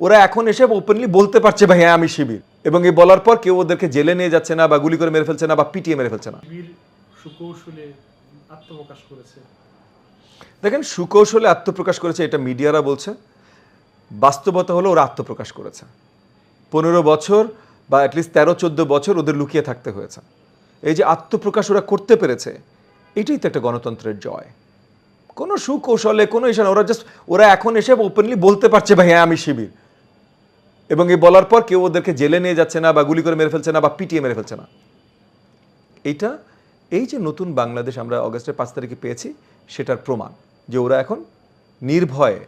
ওরা এখন এসে ওপেনলি বলতে পারছে ভাই হ্যাঁ আমি শিবির। এবং এই বলার পর কেউ ওদেরকে জেলে নিয়ে যাচ্ছে না বা গুলি করে মেরে ফেলছে না বা পিটিয়ে মেরে ফেলছে না। সুকৌশলে আত্মপ্রকাশ করেছে। দেখেন সুকৌশলে আত্মপ্রকাশ করেছে এটা মিডিয়ারা বলছে। বাস্তবতা হলো ওরা আত্মপ্রকাশ করেছে। পনেরো বছর বা অ্যাটলিস্ট তেরো চোদ্দ বছর ওদের লুকিয়ে থাকতে হয়েছে। এই যে আত্মপ্রকাশ ওরা করতে পেরেছে এটাই তো একটা গণতন্ত্রের জয়। কোনো সুকৌশলে কোনো ইসা না, ওরা জাস্ট ওরা এখন এসে ওপেনলি বলতে পারছে ভাই হ্যাঁ আমি শিবির। এবং এই বলার পর কেউ ওদেরকে জেলে নিয়ে যাচ্ছে না বা গুলি করে মেরে ফেলছে না বা পিটিয়ে মেরে ফেলছে না। এইটা, এই যে নতুন বাংলাদেশ আমরা অগস্টের পাঁচ তারিখে পেয়েছি, সেটার প্রমাণ যে ওরা এখন নির্ভয়ে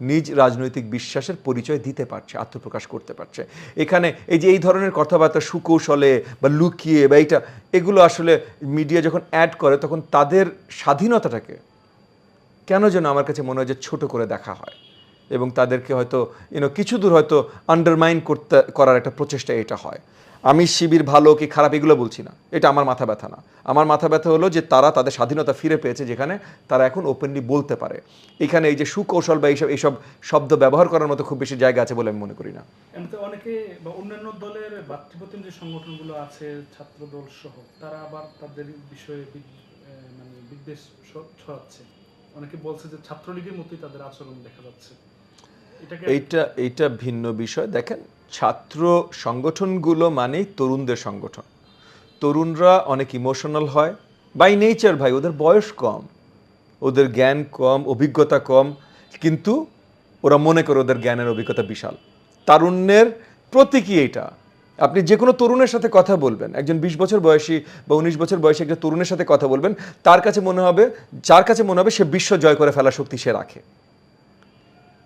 নিজ রাজনৈতিক বিশ্বাসের পরিচয় দিতে পারছে, আত্মপ্রকাশ করতে পারছে। এখানে এই যে এই ধরনের কথাবার্তা সুকৌশলে বা লুকিয়ে বা এইটা, এগুলো আসলে মিডিয়া যখন অ্যাড করে, তখন তাদের স্বাধীনতাটাকে কেন যেন আমার কাছে মনে হয় যে ছোট করে দেখা হয়? এবং তাদেরকে হয়তো ইউনো কিছু দূর হয়তো আন্ডারমাইন করতে, করার একটা প্রচেষ্টা এটা হয়। আমি শিবির ভালো কি খারাপ এগুলো বলছি না। এটা আমার মাথা ব্যথা না। আমার মাথা ব্যথা হলো যে তারা তাদের স্বাধীনতা ফিরে পেয়েছে যেখানে তারা এখন ওপেনলি বলতে পারে। এখানে এই যে সুকৌশল বা এইসব এইসব শব্দ ব্যবহার করার মতো খুব বেশি জায়গা আছে বলে আমি মনে করি না। অনেকে বা অন্যান্য দলের ভাতৃপ্রতিম যে সংগঠনগুলো আছে ছাত্র দল সহ, তারা আবার তাদের বিষয়ে মানে বিদ্বেষ ছড়াচ্ছে। অনেকে বলছে যে ছাত্রলীগের মতোই তাদের আচরণ দেখা যাচ্ছে। এইটা এইটা ভিন্ন বিষয়। দেখেন, ছাত্র সংগঠনগুলো মানেই তরুণদের সংগঠন। তরুণরা অনেক ইমোশনাল হয় বাই নেচার ভাই, ওদের বয়স কম, ওদের জ্ঞান কম, অভিজ্ঞতা কম, কিন্তু ওরা মনে করে ওদের জ্ঞানের অভিজ্ঞতা বিশাল। তারুণ্যের প্রতীকী এটা আপনি যে কোনো তরুণের সাথে কথা বলবেন, একজন বিশ বছর বয়সী বা উনিশ বছর বয়সী একটা তরুণের সাথে কথা বলবেন, তার কাছে মনে হবে, যার কাছে মনে হবে সে বিশ্ব জয় করে ফেলার শক্তি সে রাখে।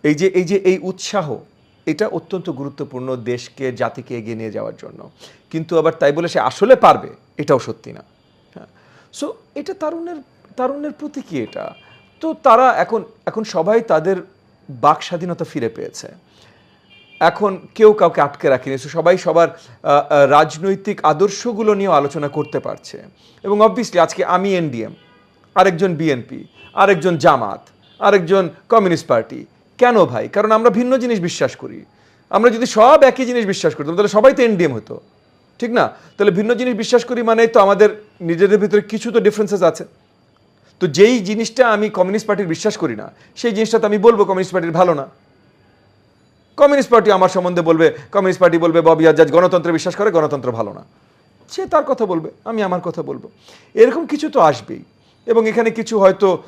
এই যে এই যে, এই উৎসাহ, এটা অত্যন্ত গুরুত্বপূর্ণ দেশকে, জাতিকে এগিয়ে নিয়ে যাওয়ার জন্য। কিন্তু আবার তাই বলে সে আসলে পারবে, এটাও সত্যি না। হ্যাঁ। সো এটা তারুণের তারুণ্যের প্রতীকী এটা। তো তারা এখন এখন সবাই তাদের বাক স্বাধীনতা ফিরে পেয়েছে। এখন কেউ কাউকে আটকে রাখেনি। সবাই সবার রাজনৈতিক আদর্শগুলো নিয়েও আলোচনা করতে পারছে। এবং অবভিয়াসলি আজকে আমি এনডিএম, আরেকজন বিএনপি, আরেকজন জামাত, আরেকজন কমিউনিস্ট পার্টি কেন ভাই? কারণ আমরা ভিন্ন জিনিস বিশ্বাস করি। আমরা যদি সব একই জিনিস বিশ্বাস করতাম তাহলে সবাই তো এনডিএম হতো। ঠিক না? তাহলে ভিন্ন জিনিস বিশ্বাস করি মানে তো আমাদের নিজেদের ভিতরে কিছু তো ডিফারেন্সেস আছে। তো যেই জিনিসটা আমি কমিউনিস্ট পার্টির বিশ্বাস করি না, সেই জিনিসটা তো আমি বলব কমিউনিস্ট পার্টির ভালো না। কমিউনিস্ট পার্টি আমার সম্বন্ধে বলবে, কমিউনিস্ট পার্টি বলবে, ববি আজাদ গণতন্ত্রে বিশ্বাস করে, গণতন্ত্র ভালো না। সে তার কথা বলবে, আমি আমার কথা বলব। এরকম কিছু তো আসবেই। এবং এখানে কিছু হয়তো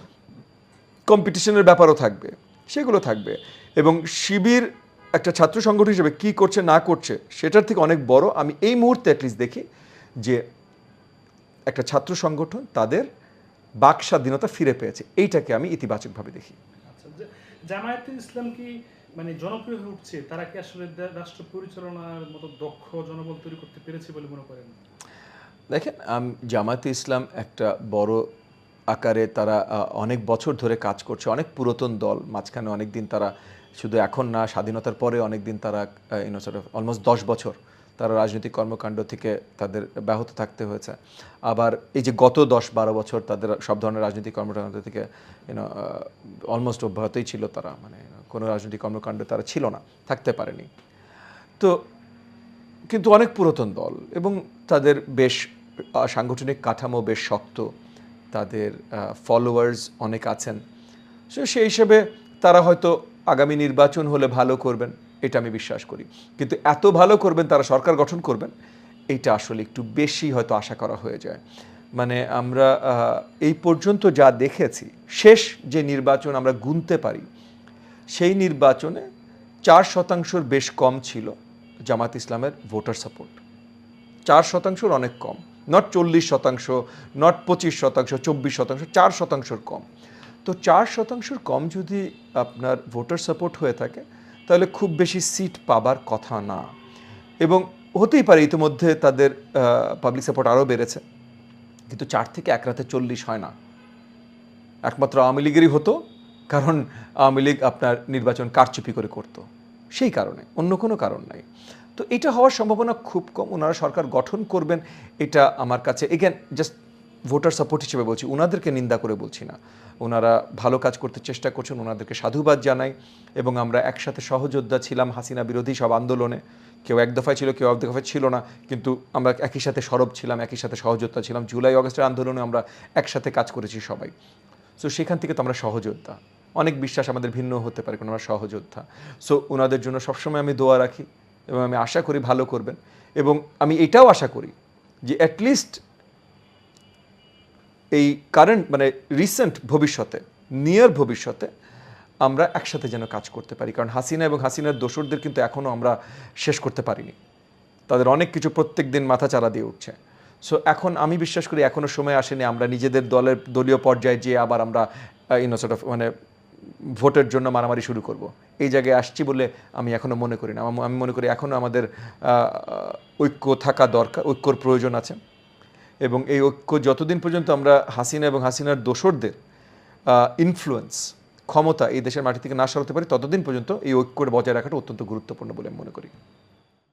কম্পিটিশনের ব্যাপারও থাকবে। সেগুলো থাকবে। এবং শিবির একটা ছাত্র সংগঠন হিসেবে কী করছে না করছে সেটার থেকে অনেক বড় আমি এই মুহূর্তে অ্যাটলিস্ট দেখি যে একটা ছাত্র সংগঠন তাদের বাক স্বাধীনতা ফিরে পেয়েছে। এইটাকে আমি ইতিবাচকভাবে দেখি। আচ্ছা জামায়াতে ইসলাম কি মানে জনপ্রিয় হয়ে উঠছে? তারা কি আসলে রাষ্ট্র পরিচালনার মতো দক্ষ জনবল তৈরি করতে পেরেছে বলে মনে করেন? দেখেন আম- জামাতে ইসলাম একটা বড় আকারে তারা অনেক বছর ধরে কাজ করছে, অনেক পুরাতন দল। মাঝখানে অনেক দিন তারা শুধু এখন না, স্বাধীনতার পরে অনেক দিন তারা ইউনো অলমোস্ট দশ বছর তারা রাজনৈতিক কর্মকাণ্ড থেকে তাদের ব্যাহত থাকতে হয়েছে। আবার এই যে গত দশ বারো বছর তাদের সব ধরনের রাজনৈতিক কর্মকাণ্ড থেকে ইউনো অলমোস্ট অব্যাহতই ছিল তারা। মানে কোনো রাজনৈতিক কর্মকাণ্ড তারা ছিল না, থাকতে পারেনি। তো কিন্তু অনেক পুরাতন দল এবং তাদের বেশ সাংগঠনিক কাঠামো বেশ শক্ত। তাদের ফলোয়ার্স অনেক আছেন। সো সেই হিসেবে তারা হয়তো আগামী নির্বাচন হলে ভালো করবেন, এটা আমি বিশ্বাস করি। কিন্তু এত ভালো করবেন, তারা সরকার গঠন করবেন, এটা আসলে একটু বেশি হয়তো আশা করা হয়ে যায়। মানে আমরা এই পর্যন্ত যা দেখেছি, শেষ যে নির্বাচন আমরা গুনতে পারি, সেই নির্বাচনে চার শতাংশর বেশ কম ছিল জামাত ইসলামের ভোটার সাপোর্ট। চার শতাংশর অনেক কম। নট চল্লিশ শতাংশ নট পঁচিশ শতাংশ, চব্বিশ শতাংশ, চার শতাংশের কম। তো চার শতাংশের কম যদি আপনার ভোটার সাপোর্ট হয়ে থাকে, তাহলে খুব বেশি সিট পাবার কথা না। এবং হতেই পারে ইতিমধ্যে তাদের পাবলিক সাপোর্ট আরও বেড়েছে। কিন্তু চার থেকে এক রাতে চল্লিশ হয় না। একমাত্র আওয়ামী লীগেরই হতো, কারণ আওয়ামী লীগ আপনার নির্বাচন কারচুপি করে করত। সেই কারণে, অন্য কোনো কারণ নাই। তো এটা হওয়ার সম্ভাবনা খুব কম। ওনারা সরকার গঠন করবেন, এটা আমার কাছে এগেন জাস্ট ভোটার সাপোর্ট হিসেবে বলছি ওনাদেরকে নিন্দা করে বলছি না। ওনারা ভালো কাজ করতে চেষ্টা করছেন ওনাদেরকে সাধুবাদ জানাই এবং আমরা একসাথে সহযোদ্ধা ছিলাম হাসিনা বিরোধী সব আন্দোলনে। কেউ এক দফায় ছিল, কেউ এক দফায় ছিল না, কিন্তু আমরা একই সাথে সরব ছিলাম, একই সাথে সহযোদ্ধা ছিলাম। জুলাই অগস্টের আন্দোলনে আমরা একসাথে কাজ করেছি সবাই। সো সেখান থেকে তো আমরা সহযোদ্ধা। অনেক বিশ্বাস আমাদের ভিন্ন হতে পারে কোনো আমরা সহযোদ্ধা। সো ওনাদের জন্য সবসময় আমি দোয়া রাখি। এবং আমি আশা করি ভালো করবেন। এবং আমি এটাও আশা করি যে অ্যাটলিস্ট এই কারেন্ট মানে রিসেন্ট ভবিষ্যতে নিয়ার ভবিষ্যতে আমরা একসাথে যেন কাজ করতে পারি। কারণ হাসিনা এবং হাসিনার দোসরদের কিন্তু এখনও আমরা শেষ করতে পারিনি। তাদের অনেক কিছু প্রত্যেক দিন মাথা চারা দিয়ে উঠছে। সো এখন আমি বিশ্বাস করি এখনও সময় আসেনি আমরা নিজেদের দলের দলীয় পর্যায়ে যেয়ে আবার আমরা ইউনো অফ মানে ভোটের জন্য মারামারি শুরু করব। এই জায়গায় আসছি বলে আমি এখনও মনে করি না। আমি মনে করি এখনও আমাদের ঐক্য থাকা দরকার, ঐক্যর প্রয়োজন আছে। এবং এই ঐক্য যতদিন পর্যন্ত আমরা হাসিনা এবং হাসিনার দোসরদের ইনফ্লুয়েন্স ক্ষমতা এই দেশের মাটি থেকে না সরাতে পারি, ততদিন পর্যন্ত এই ঐক্যর বজায় রাখাটা অত্যন্ত গুরুত্বপূর্ণ বলে আমি মনে করি।